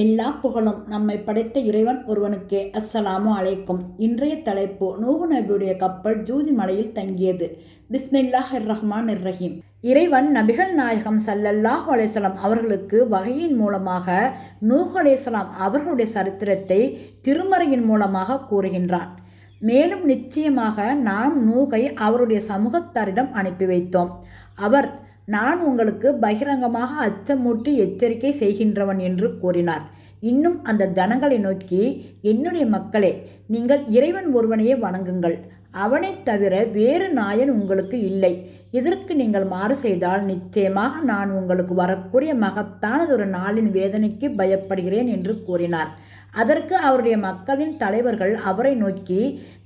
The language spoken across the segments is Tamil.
எல்லா புகழும் நம்மை படைத்த இறைவன் ஒருவனுக்கே. அஸ்ஸலாமு அலைக்கும். இன்றைய தலைப்பு நூகு நபியுடைய கப்பல் ஜூதி மலையில் தங்கியது. பிஸ்மில்லாஹ் ரஹ்மான் ரஹீம் இறைவன் நபிகள் நாயகம் சல்லல்லாஹு அலேசலாம் அவர்களுக்கு வகையின் மூலமாக நூஹ் அலைஹிஸ்ஸலாம் அவர்களுடைய சரித்திரத்தை திருமறையின் மூலமாக கூறுகின்றான். மேலும் நிச்சயமாக நாம் நூகை அவருடைய சமூகத்தாரிடம் அனுப்பி வைத்தோம். அவர் நான் உங்களுக்கு பகிரங்கமாக அச்சமூட்டி எச்சரிக்கை செய்கின்றவன் என்று கூறினார். இன்னும் அந்த தனங்களை நோக்கி என்னுடைய மக்களே நீங்கள் இறைவன் ஒருவனையே வணங்குங்கள். அவனைத் தவிர வேறு நாயன் உங்களுக்கு இல்லை. இதற்கு நீங்கள் மாறு செய்தால் நிச்சயமாக நான் உங்களுக்கு வரக்கூடிய மகத்தானதொரு நாளின் வேதனைக்கு பயப்படுகிறேன் என்று கூறினார். அதற்கு அவருடைய மக்களின் தலைவர்கள் அவரை நோக்கி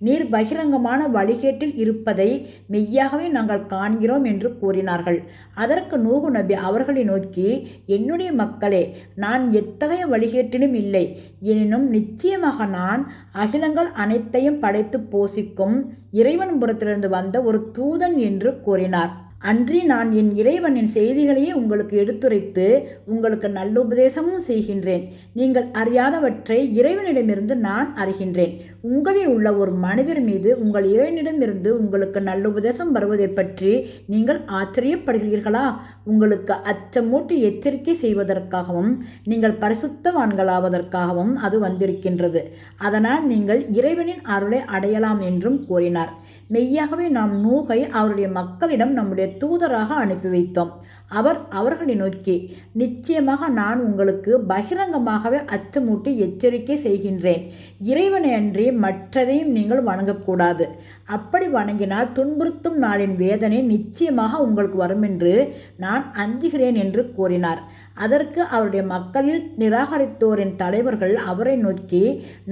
நீர் பகிரங்கமான வழிகேட்டில் இருப்பதை மெய்யாகவே நாங்கள் காண்கிறோம் என்று கூறினார்கள். அதற்கு நூகு நபி அவர்களை நோக்கி என்னுடைய மக்களே நான் எத்தகைய வழிகேட்டிலும் இல்லை. எனினும் நிச்சயமாக நான் அகிலங்கள் அனைத்தையும் படைத்து போசிக்கும் இறைவன் புறத்திலிருந்து வந்த ஒரு தூதன் என்று கூறினார். அன்றி நான் என் இறைவனின் செய்திகளையே உங்களுக்கு எடுத்துரைத்து உங்களுக்கு நல்லுபதேசமும் செய்கின்றேன். நீங்கள் அறியாதவற்றை இறைவனிடமிருந்து நான் அறிகின்றேன். உங்களில் உள்ள ஒரு மனிதர் மீது உங்கள் இறைவனிடமிருந்து உங்களுக்கு நல்லுபதேசம் வருவதை பற்றி நீங்கள் ஆச்சரியப்படுகிறீர்களா? உங்களுக்கு அச்சமூட்டி எச்சரிக்கை செய்வதற்காகவும் நீங்கள் பரிசுத்தவான்களாவதற்காகவும் அது வந்திருக்கின்றது. அதனால் நீங்கள் இறைவனின் அருளை அடையலாம் என்றும் கூறினார். மெய்யாகவே நாம் நூகை அவருடைய மக்களிடம் நம்முடைய தூதராக அனுப்பி வைத்தோம். அவர் அவர்களை நோக்கி நிச்சயமாக நான் உங்களுக்கு பகிரங்கமாகவே அச்சமூட்டி எச்சரிக்கை செய்கின்றேன். இறைவனை அன்றி மற்றதையும் நீங்கள் வணங்கக்கூடாது. அப்படி வணங்கினால் துன்புறுத்தும் நாளின் வேதனை நிச்சயமாக உங்களுக்கு வரும் என்று நான் அஞ்சுகிறேன் என்று கூறினார். அதற்கு அவருடைய மக்களில் நிராகரித்தோரின் தலைவர்கள் அவரை நோக்கி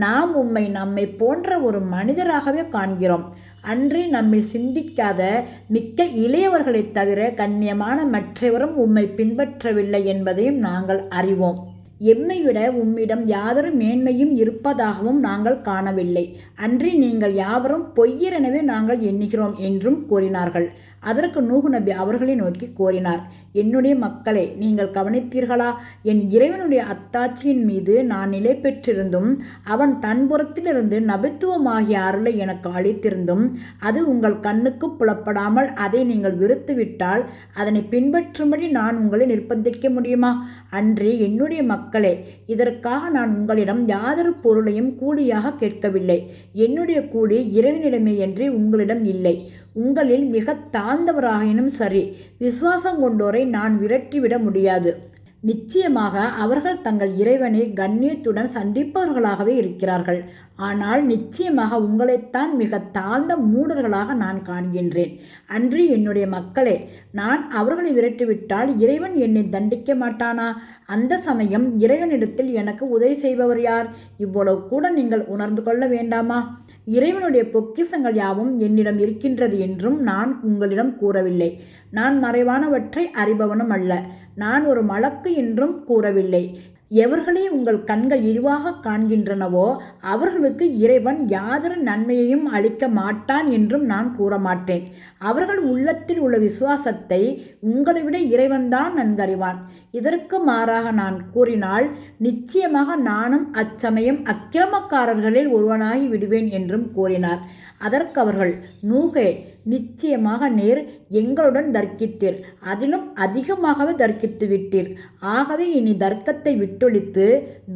நாம் உம்மை நம்மை போன்ற ஒரு மனிதராகவே காண்கிறோம். அன்றி நம்மில் சிந்திக்காத மிக்க இளையவர்களைத் தவிர கண்ணியமான மற்றவரும் உம்மை பின்பற்றவில்லை என்பதையும் நாங்கள் அறிவோம். எம்மை விட உம்மிடம் யாதொரு மேன்மையும் இருப்பதாகவும் நாங்கள் காணவில்லை. அன்றி நீங்கள் யாவரும் பொய்யரெனவே நாங்கள் எண்ணுகிறோம் என்றும் கூறினார்கள். அதற்கு நூகு நபி அவர்களை நோக்கி கோரினார் என்னுடைய மக்களை நீங்கள் கவனித்தீர்களா? என் இறைவனுடைய அத்தாட்சியின் மீது நான் நிலை பெற்றிருந்தும் அவன் தன்புறத்திலிருந்து நபித்துவமாகிய அருளை எனக்கு அளித்திருந்தும் அது உங்கள் கண்ணுக்கு புலப்படாமல் அதை நீங்கள் விருத்துவிட்டால் அதனை பின்பற்றும்படி நான் உங்களை நிர்பந்திக்க முடியுமா? அன்றி என்னுடைய மக்கள் மக்களே இதற்காக நான் உங்களிடம் யாதொரு பொருளையும் கூலியாக கேட்கவில்லை. என்னுடைய கூலி இறைவனிடமே என்று உங்களிடம் இல்லை. உங்களில் மிக தாழ்ந்தவராயினும் சரி விசுவாசம் கொண்டோரை நான் விரட்டிவிட முடியாது. நிச்சயமாக அவர்கள் தங்கள் இறைவனை கண்ணியத்துடன் சந்திப்பவர்களாகவே இருக்கிறார்கள். ஆனால் நிச்சயமாக உங்களைத்தான் மிக தாழ்ந்த மூடர்களாக நான் காண்கின்றேன். அன்று என்னுடைய மக்களே நான் அவர்களை விரட்டிவிட்டால் இறைவன் என்னை தண்டிக்க மாட்டானா? அந்த சமயம் இறைவனிடத்தில் எனக்கு உதவி செய்பவர் யார்? இவ்வளவு கூட நீங்கள் உணர்ந்து கொள்ள வேண்டாமா? இறைவனுடைய பொக்கிசங்கள் யாவும் என்னிடம் இருக்கின்றது என்றும் நான் உங்களிடம் கூறவில்லை. நான் மறைவானவற்றை அறிபவனும் அல்ல. நான் ஒரு மலக்கு என்றும் கூறவில்லை. எவர்களே உங்கள் கண்கள் இழிவாக காண்கின்றனவோ அவர்களுக்கு இறைவன் யாதொரு நன்மையையும் அளிக்க மாட்டான் என்றும் நான் கூற மாட்டேன் அவர்கள் உள்ளத்தில் உள்ள விசுவாசத்தை உங்களை விட இறைவன்தான் நன்கறிவான். இதற்கு மாறாக நான் கூறினால் நிச்சயமாக நானும் அச்சமயம் அக்கிரமக்காரர்களில் ஒருவனாகி விடுவேன் என்றும் கூறினார். அதற்கு அவர்கள் நூகே நிச்சயமாக நேர் எங்களுடன் தர்க்கித்தீர். அதிலும் அதிகமாகவே தர்க்கித்து விட்டீர். ஆகவே இனி தர்க்கத்தை விட்டொழித்து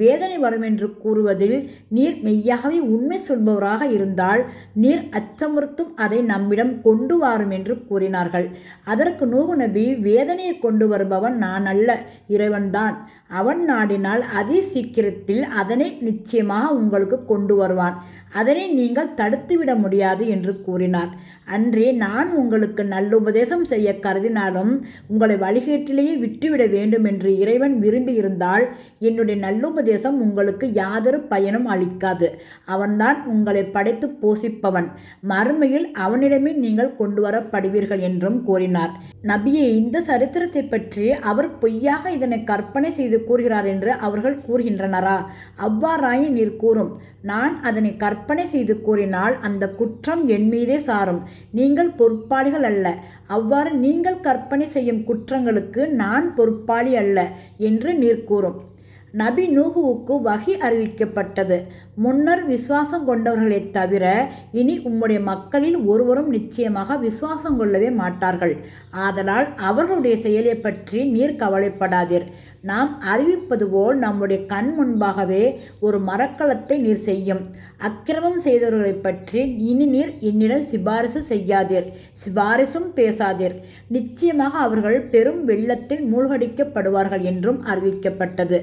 வேதனை வரும் என்று கூறுவதில் நீர் மெய்யாகவே உண்மை சொல்பவராக இருந்தால் நீர் அச்சமுறுத்தும் அதை நம்மிடம் கொண்டு வாரும் என்று கூறினார்கள். அதற்கு நூகு நபி வேதனையை கொண்டு வருபவன் நான் அல்ல இறைவன்தான். அவன் நாடினால் அதே சீக்கிரத்தில் அதனை நிச்சயமாக உங்களுக்கு கொண்டு வருவான். அதனை நீங்கள் தடுத்துவிட முடியாது என்று கூறினார். அன்றே நான் உங்களுக்கு நல்லுபதேசம் செய்ய கருதினாலும் உங்களை வழிகேட்டிலேயே விட்டுவிட வேண்டும் என்று இறைவன் விரும்பியிருந்தால் என்னுடைய நல்லுபதேசம் உங்களுக்கு யாதொரு பயனும் அளிக்காது. அவன்தான் உங்களை படைத்து போஷிப்பவன். மறுமையில் அவனிடமே நீங்கள் கொண்டு வரப்படுவீர்கள் என்றும் கூறினார். நபியை இந்த சரித்திரத்தை பற்றி அவர் பொய்யாக இதனை கற்பனை செய்து கூறுகிறார் என்று அவர்கள் கூறுகின்றனரா? அவ்வாறாயின் நீர் கூறும். நான் அதனை கற்ப கற்பனை செய்து கூறினால் அந்த குற்றம் என் மீதே சாரும். நீங்கள் பொறுப்பாளிகள் அல்ல. அவ்வாறு நீங்கள் கற்பனை செய்யும் குற்றங்களுக்கு நான் பொறுப்பாளி அல்ல என்று நீர் கூறும். நபி நூகுவுக்கு வகி அறிவிக்கப்பட்டது. முன்னர் விசுவாசம் கொண்டவர்களைத் தவிர இனி உம்முடைய மக்களில் ஒருவரும் நிச்சயமாக விசுவாசம் கொள்ளவே மாட்டார்கள். ஆதலால் அவர்களுடைய செயலை பற்றி நீர் கவலைப்படாதீர். நாம் அறிவிப்பது போல் நம்முடைய கண் முன்பாகவே ஒரு மரக்கலத்தை நீர் செய்யும். அக்கிரமம் செய்தவர்களை பற்றி இனி நீர் என்னிடம் சிபாரிசு செய்யாதீர். சிபாரிசும் பேசாதீர். நிச்சயமாக அவர்கள் பெரும் வெள்ளத்தில் மூழ்கடிக்கப்படுவார்கள் என்றும் அறிவிக்கப்பட்டது.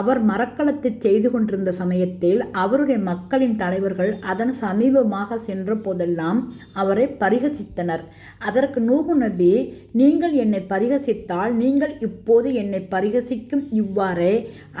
அவர் மரக்கலத்தை செய்து கொண்டிருந்த சமயத்தில் அவருடைய மக்களின் தலைவர்கள் அதன் சமீபமாக சென்ற போதெல்லாம் அவரை பரிகசித்தனர். அதற்கு நூகு நபி நீங்கள் என்னை பரிகசித்தால் நீங்கள் இப்போது என்னை பரிகசிக்கும் இவ்வாறே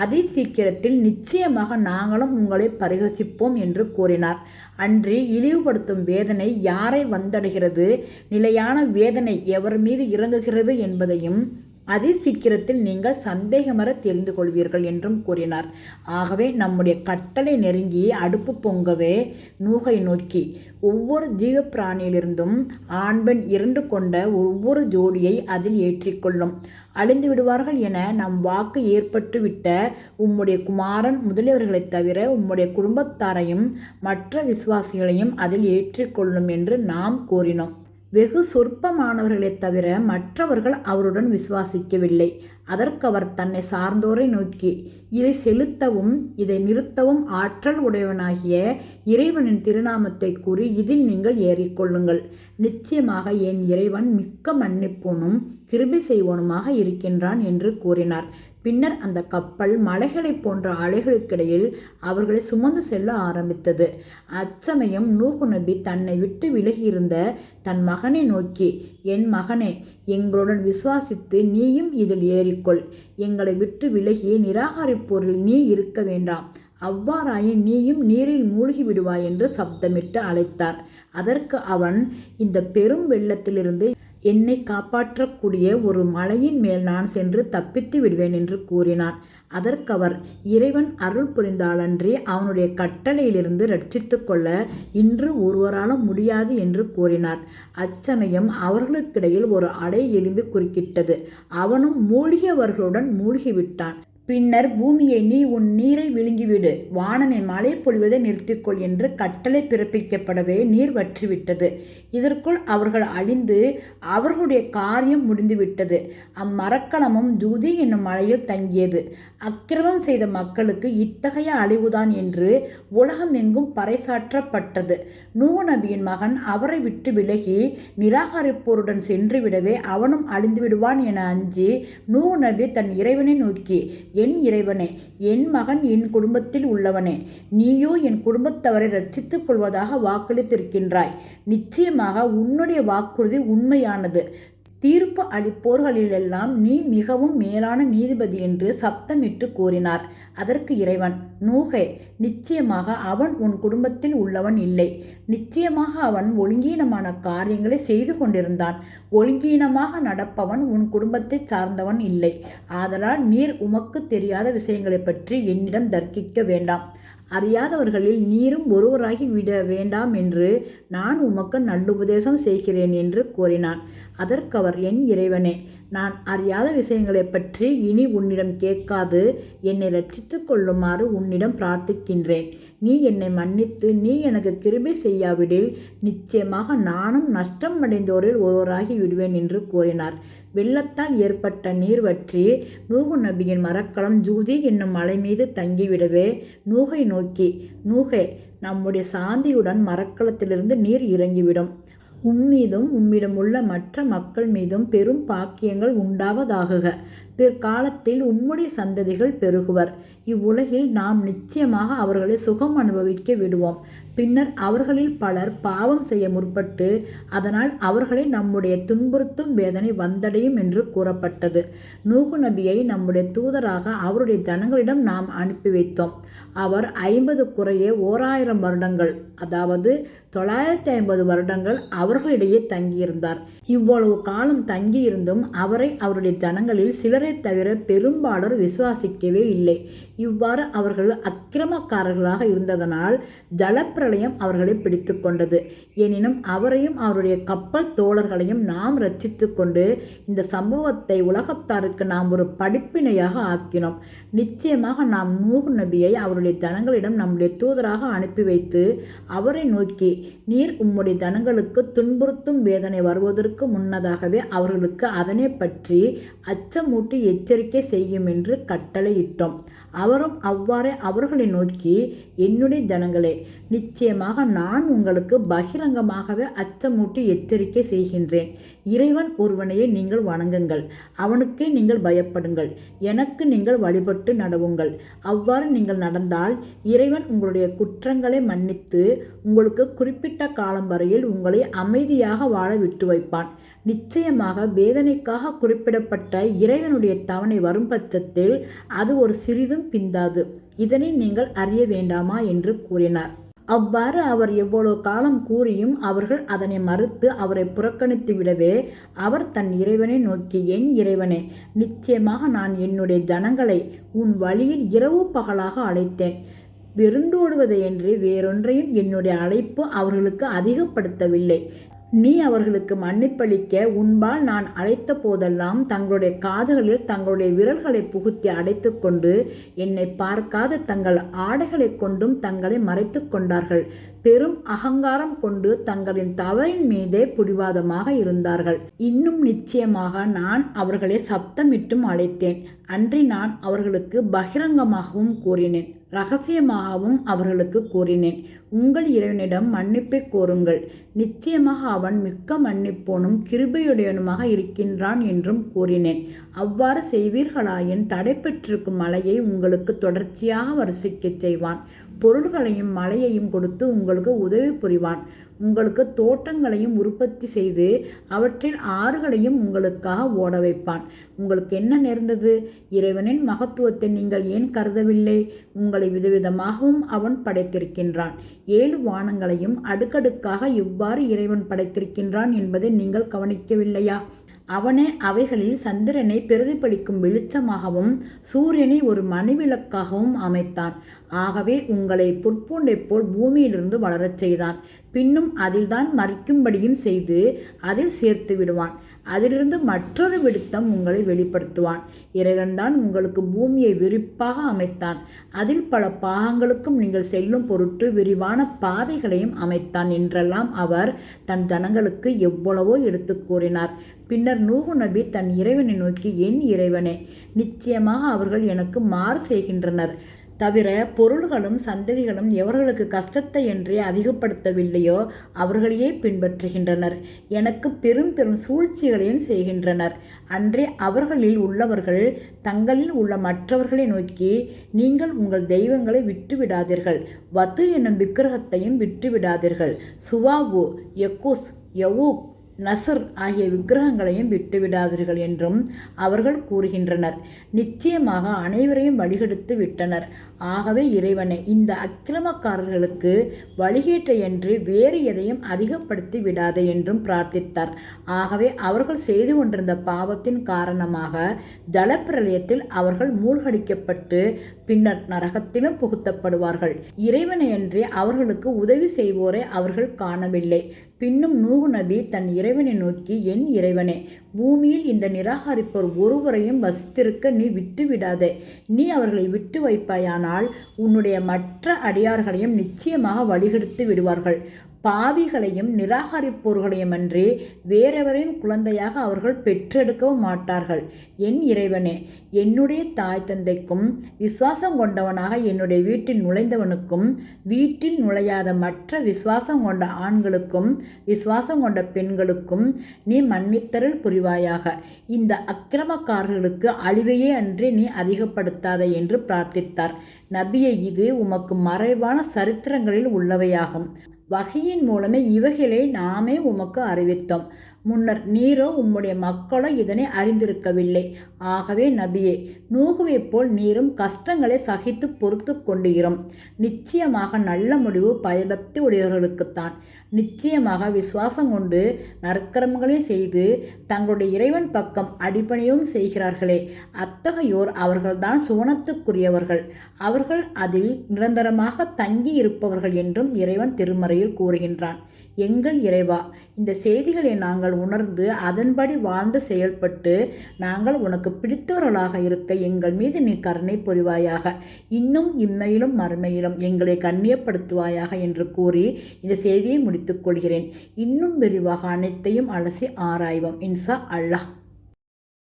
அதி சீக்கிரத்தில் நிச்சயமாக நாங்களும் உங்களை பரிகசிப்போம் என்று கூறினார். அன்றி இழிவுபடுத்தும் வேதனை யாரை வந்தடைகிறது? நிலையான வேதனை எவர் மீது இறங்குகிறது என்பதையும் அதி சீக்கிரத்தில் நீங்கள் சந்தேகமர தெரிந்து கொள்வீர்கள் என்றும் கூறினார். ஆகவே நம்முடைய கட்டளை நெருங்கி அடுப்பு பொங்கவே நூகை நோக்கி ஒவ்வொரு ஜீவப்பிராணியிலிருந்தும் ஆண் பெண் இரண்டு கொண்ட ஒவ்வொரு ஜோடியை அதில் ஏற்றிக்கொள்ளும். அழிந்து விடுவார்கள் என நம் வாக்கு ஏற்பட்டுவிட்ட உம்முடைய குமாரன் முதலியவர்களைத் தவிர உம்முடைய குடும்பத்தாரையும் மற்ற விசுவாசிகளையும் அதில் ஏற்றிக்கொள்ளும் என்று நாம் கூறினோம். வெகு சொற்பமானவர்களைத் தவிர மற்றவர்கள் அவருடன் விசுவாசிக்கவில்லை. அதற்கு அவர் தன்னை சார்ந்தோரை நோக்கி இதை செலுத்தவும் இதை நிறுத்தவும் ஆற்றல் உடையவனாகிய இறைவனின் திருநாமத்தை கூறி இதில் நீங்கள் ஏறிக்கொள்ளுங்கள் நிச்சயமாக என் இறைவன் மிக்க மன்னிப்போனும் கிருபை செய்வோனுமாக இருக்கின்றான் என்று கூறினார். பின்னர் அந்த கப்பல் மலைகளைப் போன்ற அலைகளுக்கிடையில் அவர்களை சுமந்து செல்ல ஆரம்பித்தது. அச்சமயம் நூகு நபி தன்னை விட்டு விலகியிருந்த தன் மகனை நோக்கி என் மகனே எங்களுடன் விசுவாசித்து நீயும் இதில் ஏறிக்கொள். எங்களை விட்டு விலகி நிராகரிப்போரில் நீ இருக்க வேண்டாம். அவ்வாறாயின் நீயும் நீரில் மூழ்கி விடுவாய் என்று சப்தமிட்டு அழைத்தார். அதற்கு அவன் இந்த பெரும் வெள்ளத்திலிருந்து என்னை காப்பாற்றக்கூடிய ஒரு மலையின் மேல் நான் சென்று தப்பித்து விடுவேன் என்று கூறினான். அதற்கவர் இறைவன் அருள் புரிந்தாலன்றி அவனுடைய கட்டளையிலிருந்து ரட்சித்து கொள்ள இன்று ஒருவரால் முடியாது என்று கூறினார். அச்சமயம் அவர்களுக்கிடையில் ஒரு அடை எலும்பி குறுக்கிட்டது. அவனும் மூழ்கியவர்களுடன் மூழ்கிவிட்டான். பின்னர் பூமியை நீ உன் நீரை விழுங்கிவிடு. வானமே மழை பொழிவதை நிறுத்திக்கொள் என்று கட்டளை பிறப்பிக்கப்படவே நீர் வற்றிவிட்டது. இதற்குள் அவர்கள் அழிந்து அவர்களுடைய காரியம் முடிந்துவிட்டது. அம்மரக்கலமும் ஜூதி என்னும் மலையில் தங்கியது. அக்கிரமம் செய்த மக்களுக்கு இத்தகைய அழிவுதான் என்று உலகம் எங்கும் பறைசாற்றப்பட்டது. நூ நபியின் மகன் அவரை விட்டு விலகி நிராகரிப்போருடன் சென்றுவிடவே அவனும் அழிந்து விடுவான் என அஞ்சி நூ நபி தன் இறைவனை நோக்கி என் இறைவனே என் மகன் என் குடும்பத்தில் உள்ளவனே நீயோ என் குடும்பத்தவரை ரட்சித்துக் கொள்வதாக வாக்களித்திருக்கின்றாய். நிச்சயமாக உன்னுடைய வாக்குறுதி உண்மையானது. தீர்ப்பு அளிப்போர்களிலெல்லாம் நீ மிகவும் மேலான நீதிபதி என்று சப்தமிட்டு கூறினார். அதற்கு இறைவன் நூகே நிச்சயமாக அவன் உன் குடும்பத்தில் உள்ளவன் இல்லை. நிச்சயமாக அவன் ஒழுங்கீனமான காரியங்களை செய்து கொண்டிருந்தான். ஒழுங்கீனமாக நடப்பவன் உன் குடும்பத்தை சார்ந்தவன் இல்லை. ஆதலால் நீர் உமக்கு தெரியாத விஷயங்களை பற்றி என்னிடம் தர்க்கிக்க வேண்டாம். அறியாதவர்களில் நீரும் ஒருவராகி விட வேண்டாம் என்று நான் உமக்கு நல்லுபதேசம் செய்கிறேன் என்று கூறினான். அதற்கவர் என் இறைவனே நான் அறியாத விஷயங்களைப் பற்றி இனி உன்னிடம் கேட்காது. என்னை ரட்சித்து கொள்ளுமாறு உன்னிடம் பிரார்த்திக்கின்றேன். நீ என்னை மன்னித்து நீ எனக்கு கிருபை செய்யாவிடில் நிச்சயமாக நானும் நஷ்டம் அடைந்தோரில் ஒருவராகி விடுவேன் என்று கூறினார். வெள்ளத்தால் ஏற்பட்ட நீர் வற்றி நூகு நபியின் மரக்கலம் ஜூதி என்னும் மலை மீது தங்கிவிடவே. நூகை நோக்கி நூகை நம்முடைய சாந்தியுடன் மரக்கலத்திலிருந்து நீர் இறங்கிவிடும். உம்மீதும் உம்மிடமுள்ள மற்ற மக்கள் மீதும் பெரும் பாக்கியங்கள் உண்டாவதாகுக. பிற்காலத்தில் உம்முடைய சந்ததிகள் பெருகுவர். இவ்வுலகில் நாம் நிச்சயமாக அவர்களை சுகம் அனுபவிக்க விடுவோம். பின்னர் அவர்களில் பலர் பாவம் செய்ய முற்பட்டு அதனால் அவர்களை நம்முடைய துன்புறுத்தும் வேதனை வந்தடையும் என்று கூறப்பட்டது. நூகு நபியை நம்முடைய தூதராக அவருடைய ஜனங்களிடம் நாம் அனுப்பி வைத்தோம். அவர் ஐம்பது குறைய ஓராயிரம் வருடங்கள் அதாவது தொள்ளாயிரத்தி ஐம்பது வருடங்கள் அவர்களிடையே தங்கியிருந்தார். இவ்வளவு காலம் தங்கியிருந்தும் அவரை அவருடைய ஜனங்களில் சிலரை தவிர பெரும்பாலர் விசுவாசிக்கவே இல்லை. இவ்வாறு அவர்கள் அக்கிரமக்காரர்களாக இருந்ததனால் ஜலப்பிரளயம் அவர்களை பிடித்து கொண்டது. எனினும் அவரையும் அவருடைய கப்பல் தோழர்களையும் நாம் ரட்சித்து கொண்டு இந்த சம்பவத்தை உலகத்தாருக்கு நாம் ஒரு படிப்பினையாக ஆக்கினோம். நிச்சயமாக நாம் நூகு நபியை அவருடைய ஜனங்களிடம் நம்முடைய தூதராக அனுப்பி வைத்து அவரை நோக்கி நீர் உம்முடைய ஜனங்களுக்கு துன்புறுத்தும் வேதனை வருவதற்கு முன்னதாகவே அவர்களுக்கு அதனை பற்றி அச்சமூட்டி எச்சரிக்கை செய்யும் என்று கட்டளையிட்டோம். அவரும் அவ்வாறே அவர்களை நோக்கி என்னுடைய ஜனங்களே நிச்சயமாக நான் உங்களுக்கு பகிரங்கமாகவே அச்சமூட்டி எச்சரிக்கை செய்கின்றேன். இறைவன் ஒருவனையே நீங்கள் வணங்குங்கள். அவனுக்கே நீங்கள் பயப்படுங்கள். எனக்கு நீங்கள் வழிபட்டு நடவுங்கள். அவ்வாறு நீங்கள் நடந்தால் இறைவன் உங்களுடைய குற்றங்களை மன்னித்து உங்களுக்கு குறிப்பிட்ட காலம் வரையில் உங்களை அமைதியாக வாழ விட்டு வைப்பான். நிச்சயமாக வேதனைக்காக குறிப்பிடப்பட்ட இறைவனுடைய தவணை வரும் பட்சத்தில் அது ஒரு சிறிதும் பிந்தாது. இதனை நீங்கள் அறிய வேண்டாமா என்று கூறினார். அவ்வாறு அவர் எவ்வளவு காலம் கூறியும் அவர்கள் அதனை மறுத்து அவரை புறக்கணித்து விடவே அவர் தன் இறைவனை நோக்கி என் இறைவனே நிச்சயமாக நான் என்னுடைய ஜனங்களை உன் வழியில் இரவு பகலாக அழைத்தேன். வெருண்டோடுவதையன்றி வேறொன்றையும் என்னுடைய அழைப்பு அவர்களுக்கு அதிகப்படுத்தவில்லை. நீ அவர்களுக்கு மன்னிப்பளிக்க உன்பால் நான் அழைத்த போதெல்லாம் தங்களுடைய காதுகளில் தங்களுடைய விரல்களை புகுத்தி அடைத்து கொண்டு என்னை பார்க்காத தங்கள் ஆடைகளை கொண்டும் தங்களை மறைத்து கொண்டார்கள். பெரும் அகங்காரம் கொண்டு தங்களின் தவறின் மீதே புடிவாதமாக இருந்தார்கள். இன்னும் நிச்சயமாக நான் அவர்களை சப்தமிட்டும் அழைத்தேன். அன்றி நான் அவர்களுக்கு பகிரங்கமாகவும் கூறினேன். ரகசியமாகவும் அவர்களுக்கு கூறினேன். உங்கள் இறைவனிடம் மன்னிப்பை கோருங்கள். நிச்சயமாக அவன் மிக்க மன்னிப்போனும் கிருபையுடையனுமாக இருக்கின்றான் என்றும் கூறினேன். அவ்வாறு செய்வீர்களாயின் தடைபெற்றிருக்கும் மலையை உங்களுக்கு தொடர்ச்சியாக வரிசிக்கச் செய்வான். பொருள்களையும் மலையையும் கொடுத்து உங்களுக்கு உதவி புரிவான். உங்களுக்கு தோட்டங்களையும் உற்பத்தி செய்து அவற்றில் ஆறுகளையும் உங்களுக்காக ஓட வைப்பான். உங்களுக்கு என்ன நேர்ந்தது? இறைவனின் மகத்துவத்தை நீங்கள் ஏன் கருதவில்லை? உங்களை விதவிதமாகவும் அவன் படைத்திருக்கின்றான். ஏழு வானங்களையும் அடுக்கடுக்காக இவ்வாறு இறைவன் படைத்திருக்கின்றான் என்பதை நீங்கள் கவனிக்கவில்லையா? அவனே அவைகளில் சந்திரனை பிரதிபலிக்கும் வெளிச்சமாகவும் சூரியனை ஒரு மணிவிளக்காகவும் அமைத்தான். ஆகவே உங்களை புற்பூண்டைப் போல் பூமியிலிருந்து வளரச் செய்தான். பின்னும் அதில்தான் மறிக்கும்படியும் செய்து அதில் சேர்த்து விடுவான். அதிலிருந்து மற்றொரு விடுத்தம் உங்களை வெளிப்படுத்துவான். இறைவன்தான் உங்களுக்கு பூமியை விரிப்பாக அமைத்தான். அதில் பல பாகங்களுக்கும் நீங்கள் செல்லும் பொருட்டு விரிவான பாதைகளையும் அமைத்தான் என்றெல்லாம் அவர் தன் ஜனங்களுக்கு எவ்வளவோ எடுத்து கூறினார். பின்னர் நூகு நபி தன் இறைவனை நோக்கி என் இறைவனே நிச்சயமாக அவர்கள் எனக்கு மாறு செய்கின்றனர். தவிர பொருள்களும் சந்ததிகளும் எவர்களுக்கு கஷ்டத்தை என்றே அதிகப்படுத்தவில்லையோ அவர்களையே பின்பற்றுகின்றனர். எனக்கு பெரும் பெரும் சூழ்ச்சிகளையும் செய்கின்றனர். அன்றே அவர்களில் உள்ளவர்கள் தங்களில் உள்ள மற்றவர்களை நோக்கி நீங்கள் உங்கள் தெய்வங்களை விட்டுவிடாதீர்கள். வது என்னும் விக்கிரகத்தையும் விட்டுவிடாதீர்கள். சுவாவு எக்குஸ் யவூக் நசர் ஆகிய விக்கிரகங்களையும் விட்டுவிடாதீர்கள் என்றும் அவர்கள் கூறுகின்றனர். நிச்சயமாக அனைவரையும் வழிகெடுத்து விட்டனர். ஆகவே இறைவனை இந்த அக்கிரமக்காரர்களுக்கு வழிகேட்டை என்று வேறு எதையும் அதிகப்படுத்தி விடாதே என்றும் பிரார்த்தித்தார். ஆகவே அவர்கள் செய்து கொண்டிருந்த பாவத்தின் காரணமாக ஜலப்பிரளயத்தில் அவர்கள் மூழ்கடிக்கப்பட்டு பின்னர் நரகத்திலும் புகுத்தப்படுவார்கள். இறைவனையன்றி அவர்களுக்கு உதவி செய்வோரை அவர்கள் காணவில்லை. பின்னும் நூகு நபி தன் இறைவனை நோக்கி என் இறைவனே பூமியில் இந்த நிராகரிப்போர் ஒருவரையும் வசித்திருக்க நீ விட்டு விடாதே நீ அவர்களை விட்டு வைப்பாயானால் உன்னுடைய மற்ற அடியார்களையும் நிச்சயமாக வழிகெடுத்து விடுவார்கள். பாவிகளையும் நிராகரிப்போர்களையும் அன்றி வேறெவரையும் குழந்தையாக அவர்கள் பெற்றெடுக்கவும் மாட்டார்கள். என் இறைவனே என்னுடைய தாய் தந்தைக்கும் விசுவாசம் கொண்டவனாக என்னுடைய வீட்டில் நுழைந்தவனுக்கும் வீட்டில் நுழையாத மற்ற விசுவாசம் கொண்ட ஆண்களுக்கும் விசுவாசம் கொண்ட பெண்களுக்கும் நீ மன்னித்தரல் புரிவாயாக. இந்த அக்கிரமக்காரர்களுக்கு அழிவையே அன்றி நீ அதிகப்படுத்தாத என்று பிரார்த்தித்தார். நபியை இது உமக்கு மறைவான சரித்திரங்களில் உள்ளவையாகும். வகையின் மூலமே இவைகளை நாமே உமக்கு அறிவித்தோம். முன்னர் நீரோ உம்முடைய மக்களோ இதனை அறிந்திருக்கவில்லை. ஆகவே நபியே நூகுவைப் போல் நீரும் கஷ்டங்களை சகித்து பொறுத்து கொண்டுகிறோம் நிச்சயமாக நல்ல முடிவு பயபக்தி உடையவர்களுக்குத்தான். நிச்சயமாக விசுவாசம் கொண்டு நற்கரம்களை செய்து தங்களுடைய இறைவன் பக்கம் அடிப்பணியும் செய்கிறார்களே. அத்தகையோர் அவர்கள்தான் சுவனத்துக்குரியவர்கள். அவர்கள் அதில் நிரந்தரமாக தங்கி இருப்பவர்கள் என்றும் இறைவன் திருமறையில் கூறுகின்றான். எங்கள் இறைவா இந்த செய்திகளை நாங்கள் உணர்ந்து அதன்படி வாழ்ந்து செயல்பட்டு நாங்கள் உனக்கு பிடித்தவர்களாக இருக்க எங்கள் மீது நீ கருணை புரிவாயாக. இன்னும் இம்மையிலும் மறுமையிலும் எங்களை கண்ணியப்படுத்துவாயாக என்று கூறி இந்த செய்தியை முடித்துக் கொள்கிறேன். இன்னும் விரிவாக அனைத்தையும் அலசி ஆராய்வோம். இன்சா அல்லாஹ்.